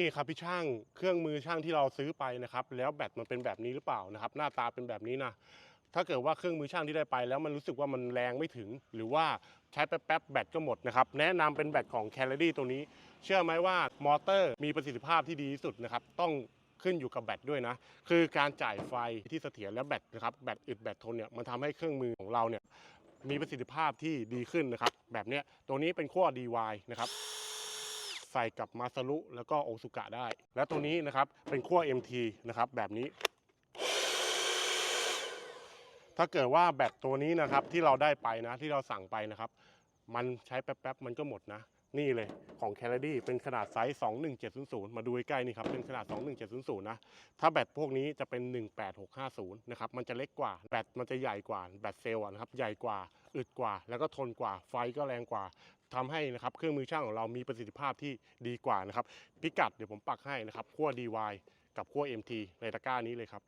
นี่ครับพี่ช่างเครื่องมือช่างที่เราซื้อไปนะครับ แล้วแบตมันเป็นแบบนี้หรือเปล่านะครับ หน้าตาเป็นแบบนี้นะถ้าเกิดว่าเครื่องมือช่างที่ได้ไป แล้วมันรู้สึกว่ามันแรงไม่ถึง หรือว่าใช้แป๊บๆแบตก็หมดนะครับแนะนำเป็นแบตของ c a l o r y ตัวนี้ เชื่อไหมว่ามอเตอร์มีประสิทธิภาพที่ดีที่สุดนะครับต้องขึ้นอยู่กับแบตด้วยนะ คือการจ่ายไฟที่เสถียรและแบตนะครับแบตอึดแบตทนเนี่ยมันทำให้เครื่องมือของเราเนี่ยมีประสิทธิภาพที่ดีขึ้นนะครับแบบเนี้ยตัวนี้เป็นขั้ว DY นะครับ ส่กับมาซารุแล้วก็โอซุกะได้ และตัวนี้นะครับเป็นขั้ว MT นะครับแบบนี้ ถ้าเกิดว่าแบตตัวนี้นะครับที่เราได้ไปนะที่เราสั่งไปนะครับ มันใช้แป๊บๆมันก็หมดนะ นี่เลยของ c a l a d y เป็นขนาดไซส์ 21700 มาดูใกล้ๆนี่ครับเป็นขนาด 21700 นะ ถ้าแบตพวกนี้จะเป็น 18650 นะครับมันจะเล็กกว่าแบตมันจะใหญ่กว่าแบตเซลล์นะครับใหญ่กว่าอึดกว่า แล้วก็ทนกว่าไฟก็แรงกว่า ทำให้นะครับเครื่องมือช่างของเรามีประสิทธิภาพที่ดีกว่านะครับพิกัดเดี๋ยวผมปักให้นะครับขั้ว DY กับขั้ว MT ในตะกร้านี้เลยครับ